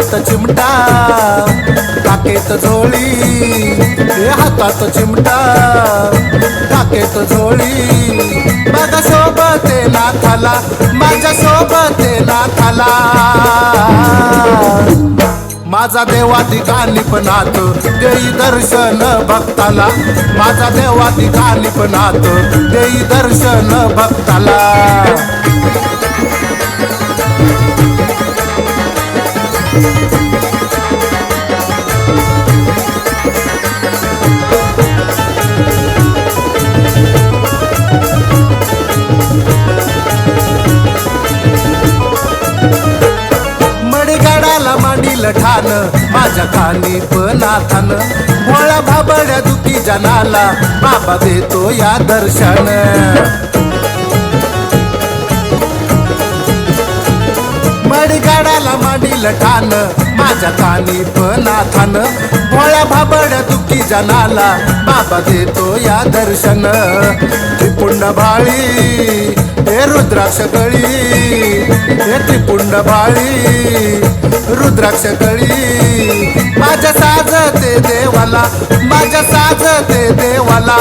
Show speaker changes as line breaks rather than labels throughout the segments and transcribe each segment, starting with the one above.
हातात चिमटा टाकेत झोळी. हे हातात चिमटा टाकेत झोळी. माझ्या सोबत नाथाला माझ्या सोबत नाथाला. माझा देवादी गालिपनाथ देई दर्शन भक्ताला. माझा देवादी गालिपनाथ देई दर्शन भक्ताला. ठाण माझ्या खाली आथान. भोळा भाबड्या दुखी जनाला बाबा देतो या दर्शन. मडगाडाला मांडील ठाण माझ्या खाली आथान. भोळ्या भाबड्या दुखी जनाला बाबा देतो या दर्शन. त्रिपुंड भाळी हे रुद्राक्ष गळी. हे त्रिपुंड भाळी रुद्राक्ष कळी. माझ्या साजते देवाला माझ्या साजते देवाला.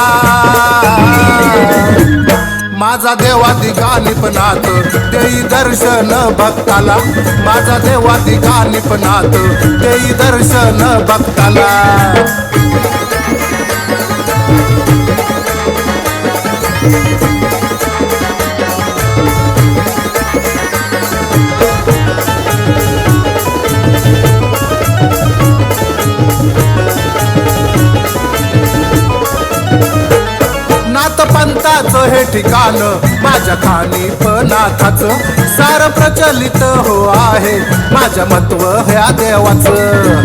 माझा देवादी गालिपनाथ देई दर्शन भक्ताला. माझा देवादी गालिपनाथ देई दर्शन भक्ताला. नाथ पंथाचं हे ठिकाण माझ्या खाणी पनाथाच सार प्रचलित हो आहे माझ्या महत्त्व ह्या देवाचं.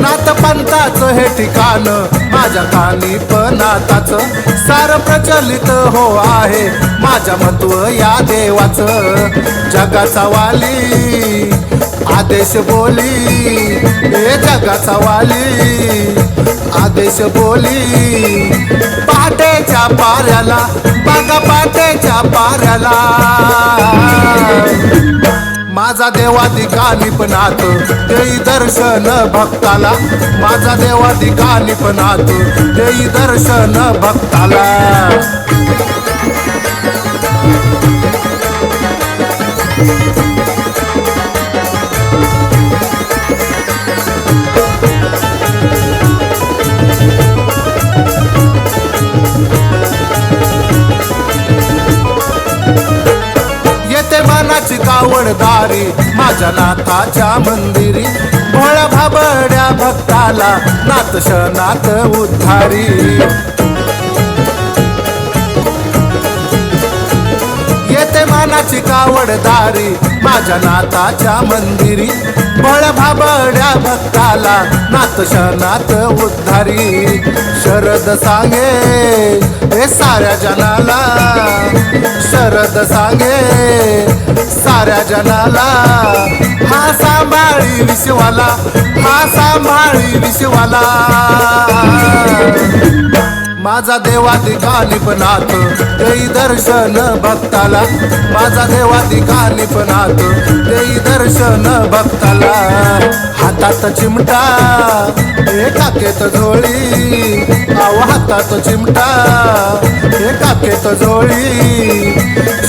नाथ पंथाचं हे ठिकाण माझ्या खाणी पनाथाच सार प्रचलित हो आहे माझ्या महत्त्व या देवाचं. जगाचा वाली आदेश बोली हे जगाचा वाली. आदेश बोली पाट्याच्या पाऱ्याला बागा पाट्याच्या पाऱ्याला. माझा देवादी गालिपनाथ देई दर्शन भक्ताला. माझा देवादी गालिपनाथ देई दर्शन भक्ताला. येते मनाची माझ्या नाथाच्या मंदिरी. भोळ्या भाबड्या भक्ताला नाथ शनात उद्धारी. मानाची कावडदारी माझ्या नाथाच्या मंदिरी. बळभाबड्या भाबड्या भक्ताला नात शनात उद्धारी. शरद सांगे हे साऱ्या जनाला शरद सांगे साऱ्या जनाला हा सांभाळी विश्वाला हा सांभाळी विश्वाला. माझा देवादी गालिपनाथ देई दर्शन भक्ताला. माझा देवादी गालिपनाथ देई दर्शन भक्ताला. हातात चिमटा हे काकेत झोळी. आव हातात चिमटा हे काकेत झोळी.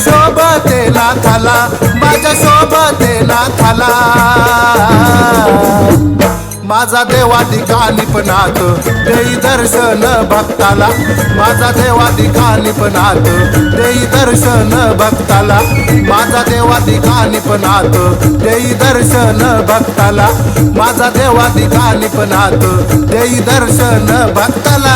शोभते नाथाला माझ्या शोभते नाथाला. माझा देवादी गालिपनाथ देई दर्शन भक्ताला. माझा देवादी गालिपनाथ देई दर्शन भक्ताला. माझा देवादी गालिपनाथ देई दर्शन भक्ताला. माझा देवादी गालिपनाथ देई दर्शन भक्ताला.